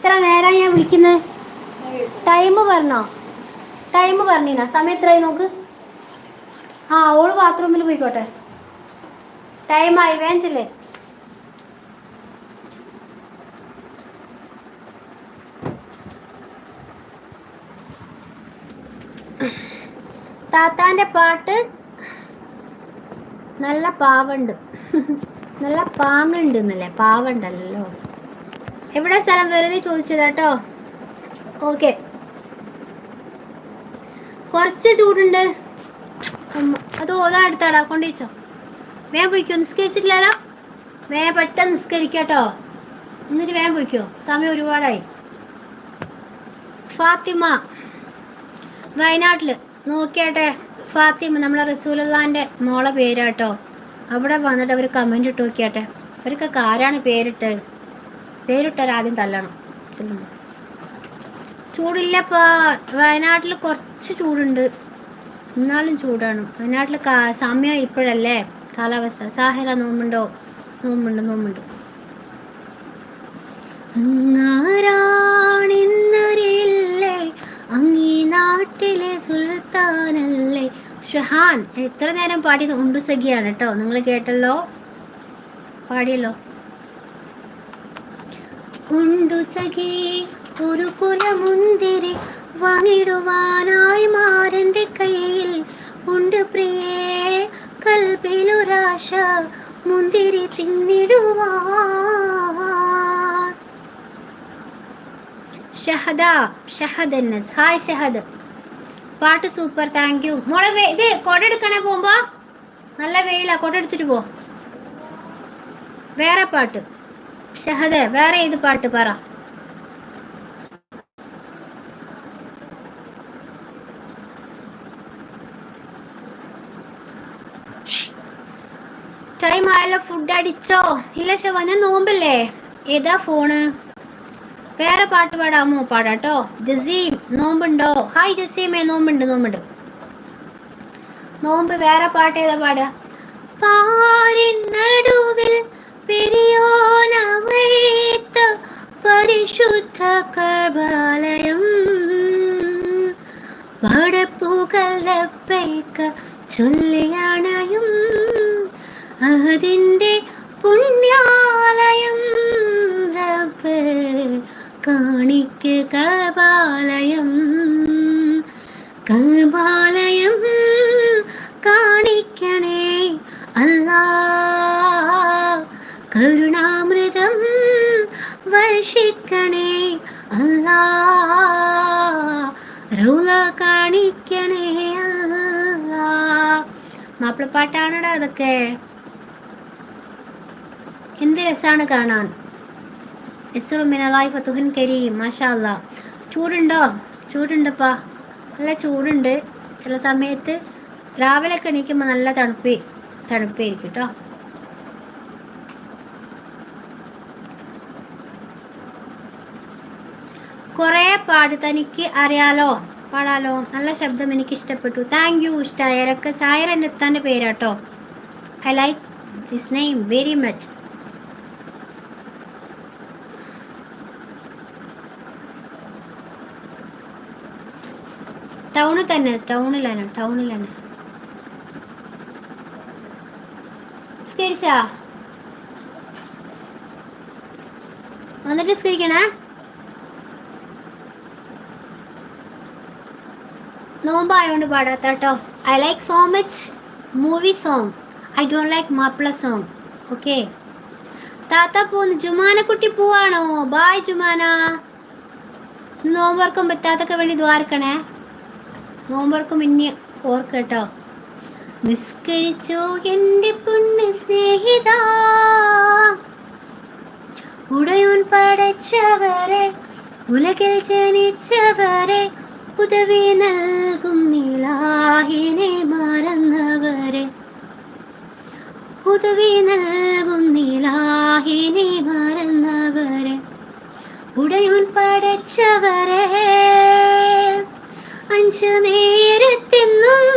എത്ര നേരം ഞാൻ വിളിക്കുന്നത് ടൈം പറഞ്ഞോ? ടൈം പറഞ്ഞീന സമയം എത്രയായി നോക്ക്. ആ ഓൾ ബാത്റൂമിൽ പോയിക്കോട്ടെ. ടൈമായി വേഞ്ചില്ലേ താത്താന്റെ പാട്ട് നല്ല പാവുണ്ട്. നല്ല പാങ്ങുണ്ട് എന്നല്ലേ പാവുണ്ടല്ലോ. എവിടെ സ്ഥലം വെറുതെ ചോദിച്ചതാട്ടോ ഓക്കെ കുറച്ച് ചൂടുണ്ട്. അത് ഓതാ അടുത്താടാ കൊണ്ടുവച്ചോ വേഗം പോയിക്കോ നിസ്കരിച്ചിട്ടില്ലല്ലോ? വേഗം പെട്ടെന്ന് നിസ്കരിക്കട്ടോ എന്നിട്ട് വേഗം പോയിക്കോ സമയം ഒരുപാടായി. ഫാത്തിമ വയനാട്ടിൽ നോക്കിയാട്ടെ ഫാത്തിമ നമ്മളെ റസൂലുള്ളാന്റെ മോളെ പേരാട്ടോ. അവിടെ വന്നിട്ട് അവർ കമന്റ് ഇട്ട് നോക്കിയാട്ടെ. അവർക്കൊക്കെ ആരാണ് പേരിട്ട് പേരിട്ടവർ ആദ്യം തല്ലണം. ചെല്ലുമ്പോ. ചൂടില്ലപ്പാ വയനാട്ടിൽ കുറച്ച് ചൂടുണ്ട്. എന്നാലും ചൂടാണ്. വയനാട്ടിൽ സമയം ഇപ്പോഴല്ലേ? കാലാവസ്ഥ. സാഹര നോമ്പുണ്ടോ? നോമ്പുണ്ട് നോമ്പുണ്ട്. നാട്ടിലെ സുൽത്താനല്ലേ? ഷഹാൻ എത്ര നേരം പാടിയത്? ഉണ്ടു സഖിയാണ് കേട്ടോ. നിങ്ങൾ കേട്ടല്ലോ? പാടിയല്ലോ? ഉണ്ടു സഖി ഒരു കുലമുന്തിരി വാങ്ങിടുവാനായി മാരന്റെ കയ്യിൽ. ഉണ്ട് പ്രിയേ കൽബിലൊരാശ മുന്തിരി തിന്നിടുവാൻ. ഷഹദ ഷഹദ് ഹായ് ഷഹദ്. പാട്ട് സൂപ്പർ താങ്ക് യു മോളെ ഇത് കൊട എടുക്കണേ പോകുമ്പോ? നല്ല വെയിലാ കൊട എടുത്തിട്ട് പോ. വേറെ പാട്ട്. ഷഹദ് വേറെ ഏത് പാട്ട് പറ? ടൈം ആയല്ലോ ഫുഡ് അടിച്ചോ. ഇല്ല ശവന നോമ്പല്ലേ? ഏതാ ഫോണ് വേറെ പാട്ട് പാടാമോ? പാടാട്ടോ. ജസീം നോമ്പുണ്ടോ? ഹായ് ജസീമേ നോമ്പുണ്ട് നോമ്പുണ്ട്. നോമ്പ് വേറെ പാട്ട് ഏതാ പാടുക? പാരിൻ നടുവിൽ പെരിയോനവഴിത്ത പരിശുദ്ധ കർബാലയം പടപ്പുകളപ്പേക്ക ചൊല്ലിയണയും അതിന്റെ പുണ്യാലയം റബ്ബ് കാണിക്ക് കർബാലയം കബാലയം റൗല കാണിക്കണേ അല്ലാ. മാപ്പിളപ്പാട്ടാണടാ അതൊക്കെ. എന്ത് രസമാണ് കാണാൻ. എസുറുമിനലായി ഫത്തുഹൻ കരീം മാഷാ അല്ലാ ചൂടുണ്ടോ? ചൂടുണ്ടപ്പാ. നല്ല ചൂടുണ്ട്. ചില സമയത്ത് രാവിലെ ഒക്കെ എണീക്കുമ്പോൾ നല്ല തണുപ്പ് തണുപ്പായിരിക്കും കേട്ടോ കുറേ പാട് തനിക്ക് അറിയാലോ. പാടാലോ. നല്ല ശബ്ദം എനിക്ക് ഇഷ്ടപ്പെട്ടു താങ്ക് യു ഇഷ്ടായരൊക്കെ സായർ എന്നെത്താന്റെ പേരാട്ടോ. I like this name very much ടൗണിൽ തന്നെ. ടൗണിലാണ് ടൗണിലാണ് സ്കരിച്ചാ വന്നിട്ട് സ്കരിക്കണേ നോമ്പായോണ്ട് പാടാത്ത കേട്ടോ I like so much movie song I don't like Mappila song okay താത്ത പോന്ന് ജുമാനക്കുട്ടി പോവാണോ? ബായ് ജുമാന. നോമ്പർക്കും പറ്റാത്തൊക്കെ വേണ്ടി ദ്വാരക്കണേ നോമ്പർക്കും ഇനി ഓർക്കട്ടോ. നിസ്കരിച്ചോ എന്റെ പുണ്യ സ്നേഹിത. ഉടയോൻ പടച്ചവരെ ഉലകിൽ ജനിച്ചവരെ ഉദവി നൽകും നീലാഹിനെ മറന്നവരെ. ഉദവി നൽകും നീലാഹിനെ മറന്നവരെ. ഉടയുൻ പടച്ചവരെ അഞ്ചു നേരത്തെന്നും